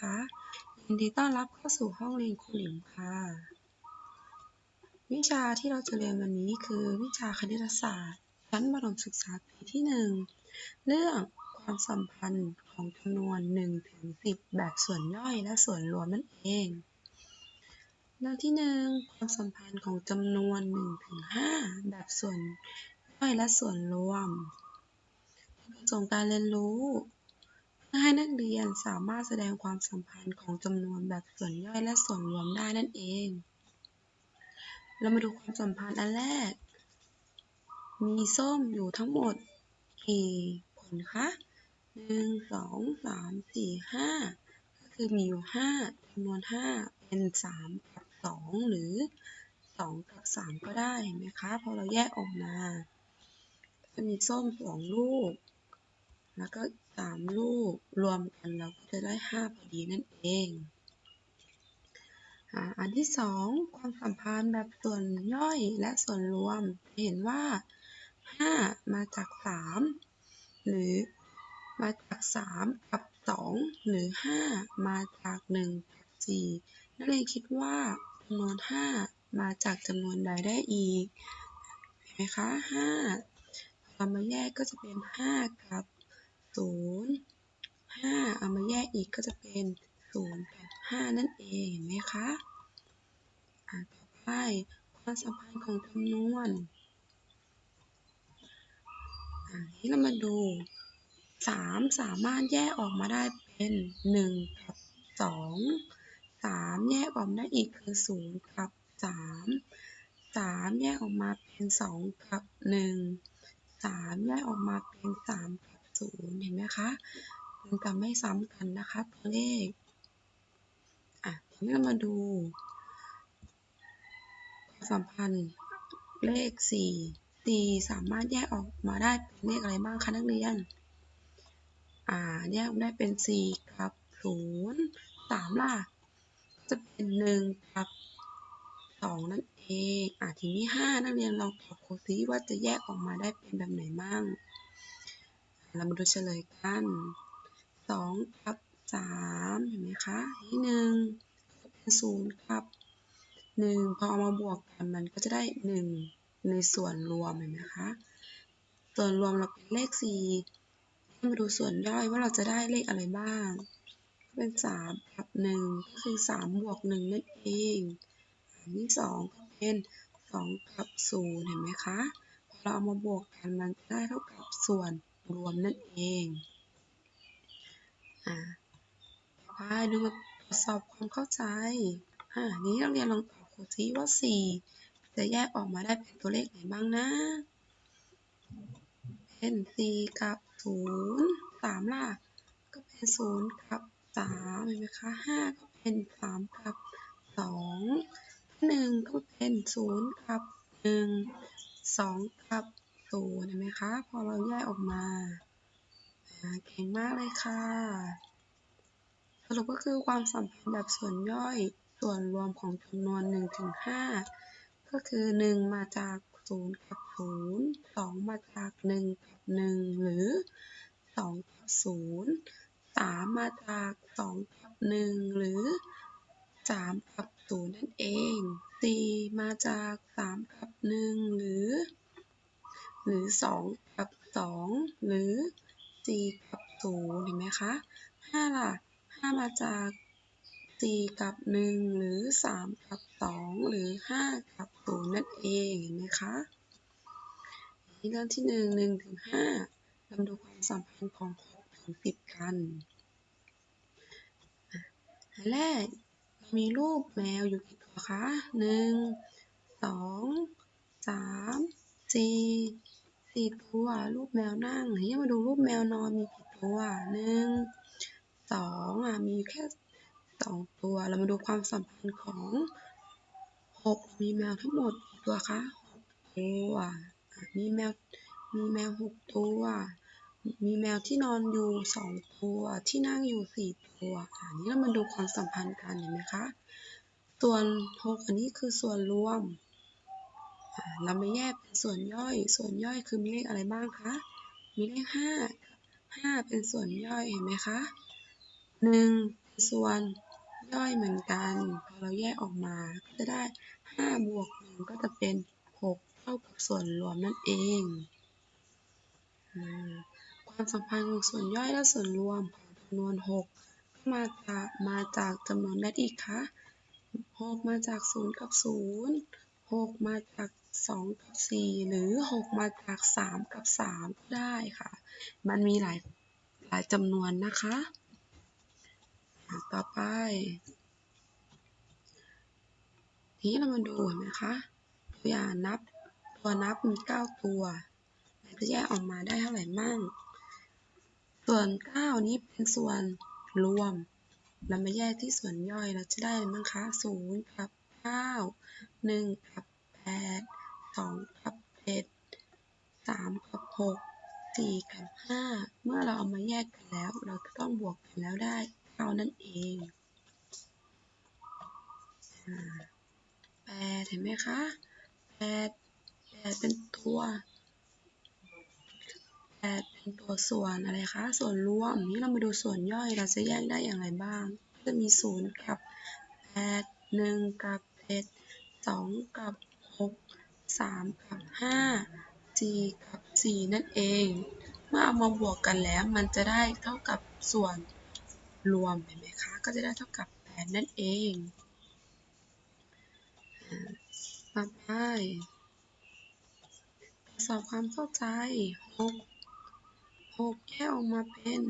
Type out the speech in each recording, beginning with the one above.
คะยินดีต้อนรับเข้าสู่ห้องเรียนครูหลิมค่ะ วิชาที่เราจะเรียนวันนี้คือวิชาคณิตศาสตร์ชั้นประถมศึกษาปีที่ 1 เรื่องความสัมพันธ์ของจำนวน1ถึง10 แบบส่วนย่อยและส่วนรวมนั่นเองเรื่องที่ 1 ความสัมพันธ์ของจำนวน1ถึง5แบบส่วนย่อยและส่วนรวมประสงค์การเรียนรู้ เพื่อให้นักเรียนสามารถแสดงความสัมพันธ์ของจำนวนแบบส่วนย่อยและส่วนรวมได้นั่นเอง เรามาดูความสัมพันธ์อันแรก มีส้มอยู่ทั้งหมดกี่ผลคะหนึ่งสองสามสี่ห้าก็คือมีอยู่ห้าจำนวนห้าเป็นสามกับสองหรือสองกับสามก็ได้เห็นไหมคะพอเราแยกออกมา จะมีส้มสองลูก แล้วก็ สามลูกรวมกันเราก็จะได้ห้าพอดีนั่นเองอันที่สองความสัมพันธ์แบบส่วนย่อยและส่วนรวมเห็นว่าห้ามาจากสามหรือมาจากสามกับสองหรือห้ามาจากหนึ่งกับสี่นักเรียนคิดว่าจำนวนห้ามาจากจำนวนใดได้อีก เห็นไหมคะห้าเรามาแยกก็จะเป็นห้ากับ ศูนย์ห้าเอามาแยกอีกก็จะเป็นศูนย์กับห้านั่นเองเห็นไหมคะอ่าต่อไปความสัมพันธ์ของจำนวนอ่านี้เรามาดูสามสามารถแยกออกมาได้เป็นหนึ่งกับสองสามแยกออกมาได้อีกคือศูนย์กับสามสามแยกออกมาเป็นสองกับหนึ่งสามแยกออกมาเป็นสามกับ ศูนย์เห็นไหมคะมันจะไม่ซ้ำกันนะคะ ตัวเลข อะทีนี้เรามาดูความสัมพันธ์เลขสี่สี่สามารถแยกออกมาได้เป็นเลขอะไรบ้างคะนักเรียน อ่า แยกได้เป็นสี่กับศูนย์สามล่ะ จะเป็นหนึ่งกับสองนั่นเอง อะทีนี้ห้านักเรียนลองตอบครูซิว่าจะแยกออกมาได้เป็นแบบไหนบ้าง เรามาดูเฉลยกันสองกับสามเห็นไหมคะที่หนึ่งเป็นศูนย์กับหนึ่งพอเอามาบวกกันมันก็จะได้หนึ่งในส่วนรวมเห็นไหมคะ ส่วนรวมเราเป็นเลขสี่มาดูส่วนย่อยว่าเราจะได้เลขอะไรบ้างก็เป็นสามกับหนึ่งก็คือสามบวกหนึ่งนั่นเองอันที่สองก็เป็นสองกับศูนย์เห็นไหมคะ พอเราเอามาบวกกันมันจะได้เท่ากับส่วน รวมนั่นเองอ่าต่อไปดูมาตรวจสอบความเข้าใจอ่านี้เราเรียนลองตอบครูซิว่าสี่จะแยกออกมาได้เป็นตัวเลขไหนบ้างนะเป็นสี่กับศูนย์สามล่ะ ก็เป็นศูนย์กับสามเห็นไหมคะห้าก็เป็นสามกับสองหนึ่งก็เป็นศูนย์กับหนึ่งสองกับ ศูนย์เห็นไหมคะ พอเราแยกออกมาเก่งมากเลยค่ะ สรุปก็คือความสัมพันธ์แบบส่วนย่อยส่วนรวมของจำนวน1ถึง5ก็คือ 1 มาจาก 0 กับ 0 2 มาจาก 1 กับ 1 หรือ 2 กับ 0 3 มาจาก 2 กับ 1 หรือ 3 กับ 0 นั่นเอง 4 มาจาก 3 กับ 1 หรือ หรือ 2 กับ 2 หรือ 4 กับ0เห็นไหมคะ 5 ล่ะ 5 มาจาก 4 กับ 1 หรือ 3 กับ 2 หรือ 5 กับ0นั่นเองเห็นไหมคะนี่เรื่องที่ 1 1ถึง5เรามาดูความสัมพันธ์ของ6ถึง10 กันอันแรกมีรูปแมวอยู่กี่ตัวคะ 1 2 3 4 4ตัว รูปแมวนั่งทีนี้มาดูรูปแมวนอนมีกี่ตัว1 2อะมีแค่สองตัว เรามาดูความสัมพันธ์ของหกมีแมวทั้งหมดกี่ตัวคะหกตัวมีแมวมีแมวหกตัว มีแมวที่นอนอยู่สองตัว ที่นั่งอยู่สี่ตัวอันนี้เรามาดูความสัมพันธ์กันเห็นไหมคะ ส่วนหกอันนี้คือส่วนรวม เรามาแยกเป็นส่วนย่อย ส่วนย่อยคือมีเลขอะไรบ้างคะ มีเลขห้าห้าเป็นส่วนย่อยเห็นไหมคะหนึ่งส่วนย่อยเหมือนกันพอเราแยกออกมาก็จะได้5บวก1ก็จะเป็น6เท่ากับส่วนรวมนั่นเองอความสัมพันธ์ของส่วนย่อยและส่วนรวมของจำนวน6ก็มาจากมาจากจำนวนแมทอีกคะ6มาจาก0กับ0 6มาจาก 2 กับ 4 หรือ 6 มาจาก 3 กับ 3 ก็ได้ค่ะ มันมีหลายหลายจำนวนนะคะ ต่อไป ทีนี้เรามาดูเห็นไหมคะตัวอย่างนับตัวนับมี 9 ตัวจะแยกออกมาได้เท่าไหร่มั่ง ส่วน 9 นี้เป็นส่วนรวม เรามาแยกที่ส่วนย่อยเราจะได้อะไรบ้างคะ 0 กับ 9 1 กับ 8 2กับ7 3กับ6 4กับ5เมื่อเราเอามาแยกกันแล้ว เราจะต้องบวกกันแล้วได้9นั่นเองอแปดเห็นไหมคะแปดแปดเป็นตัวแปดเป็นตัวส่วนอะไรคะ ส่วนรวมนี้เรามาดูส่วนย่อยเราจะแยกได้อย่างไรบ้าง จะมีศูนย์กับแปดหนึ่งกับเจ็ดสองกับ หกสามกับห้าจีกับสี่นั่นเอง เมื่อเอามาบวกกันแล้วมันจะได้เท่ากับส่วนรวมเห็นไหมคะ ก็จะได้เท่ากับแปดนั่นเองต่อไปสอบความเข้าใจหกหกแยกออกมาเป็น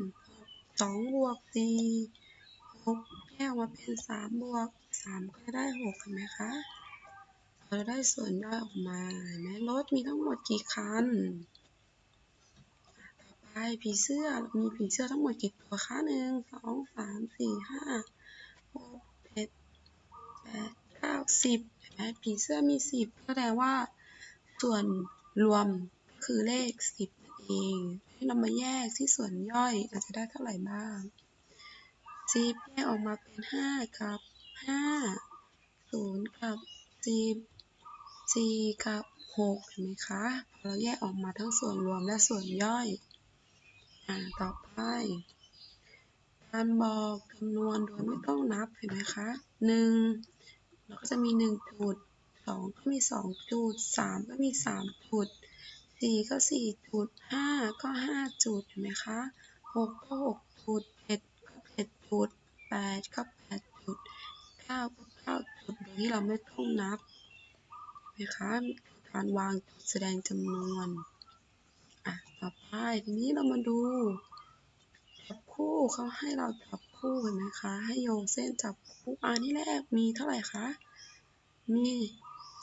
สองบวกสี่หกแยกออกมาเป็นสามบวกสามก็ได้หกเห็นไหมคะ เราได้ส่วนย่อยออกมาเห็นไหมรถมีทั้งหมดกี่คัน ต่อไปผีเสื้อมีผีเสื้อทั้งหมดกี่ตัวคะหนึ่งสองสามสี่ห้าหกเจ็ดแปดเก้าสิบเห็นไหมผีเสื้อมีสิบก็แสดงว่า ส่วนรวมคือเลขสิบเองให้เรามาแยกที่ส่วนย่อยเราจะได้เท่าไหร่บ้างสิบแยกออกมาเป็นห้ากับห้าศูนย์กับสิบ สี่กับหกเห็นไหมคะ เราแยกออกมาทั้งส่วนรวมและส่วนย่อยอ่าต่อไป การบอกจำนวนโดยไม่ต้องนับเห็นไหมคะหนึ่งเราก็จะมีหนึ่งจุดสองก็มีสองจุดสามก็มีสามจุดสี่ก็สี่จุดห้าก็ห้าจุด เห็นไหมคะหกก็หกจุดเจ็ดก็เจ็ดจุดแปดก็แปดจุดเก้าก็เก้าจุด โดยที่เราไม่ต้องนับ นไหมคะการวางแสดงจำนวนอะต่อไปทีนี้เรามาดูจับคู่เขาให้เราจับคู่เห็นไหมคะ ให้โยงเส้นจับคู่อันที่แรกมีเท่าไหร่คะ มี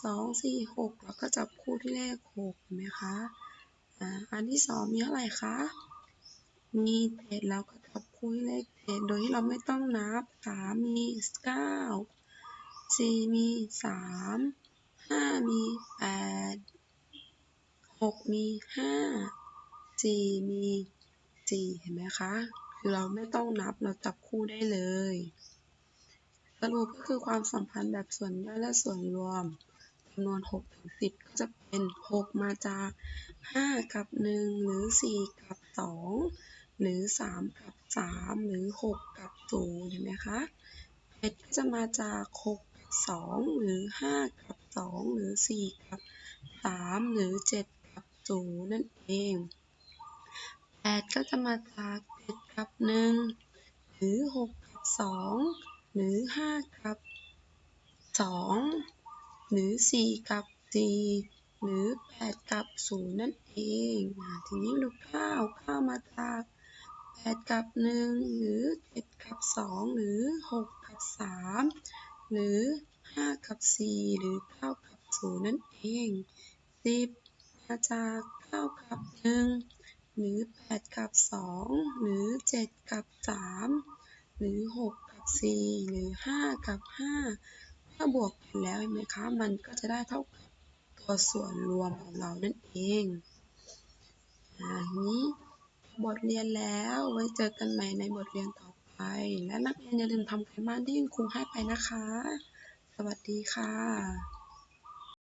สองสี่หกแล้วก็จับคู่ที่เลขหกเห็นไหมคะอ่าอันที่สองมีเท่าไหร่คะ มีเจ็ดแล้วก็จับคู่ที่เลขเจ็ดโดยที่เราไม่ต้องนับสามมีเก้าสี่มีสาม ห้ามีแปดหกมีห้าสี่มีสี่เห็นไหมคะ คือเราไม่ต้องนับเราจับคู่ได้เลย สรุปก็คือความสัมพันธ์แบบส่วนย่อยและส่วนรวมจำนวน6ถึง10 ก็จะเป็น 6 มาจาก 5 กับ 1 หรือ 4 กับ 2 หรือ 3 กับ 3 หรือ 6 กับ0เห็นไหมคะ7ก็จะมาจาก 6 กับ 2 หรือ 5 กับ 2 หรือ 4 กับ 3 หรือ 7 กับ 0 นั่นเอง 8 ก็จะมาจาก 7 กับ 1 หรือ 6 กับ 2 หรือ 5 กับ 2 หรือ 4 กับ 4 หรือ 8 กับ 0 นั่นเองอทีนี้ดู9 9 มาจาก8กับ 1 หรือ 7 กับ 2 หรือ 6 กับ 3 หรือ 5 กับ 4 หรือ 9 กับ 0 นั่นเอง 10 มาจาก 9 กับ 1 หรือ 8 กับ 2 หรือ 7 กับ 3 หรือ 6 กับ 4 หรือ 5 กับ 5 ถ้าบวกกันแล้วเห็นไหมคะ มันก็จะได้เท่ากับตัวส่วนรวมของเรานั่นเองอ่านี้บทเรียนแล้วไว้เจอกันใหม่ในบทเรียนต่อไป และนักเรียนอย่าลืมทำการบ้านที่คุณครูให้ไปนะคะ สวัสดีค่ะ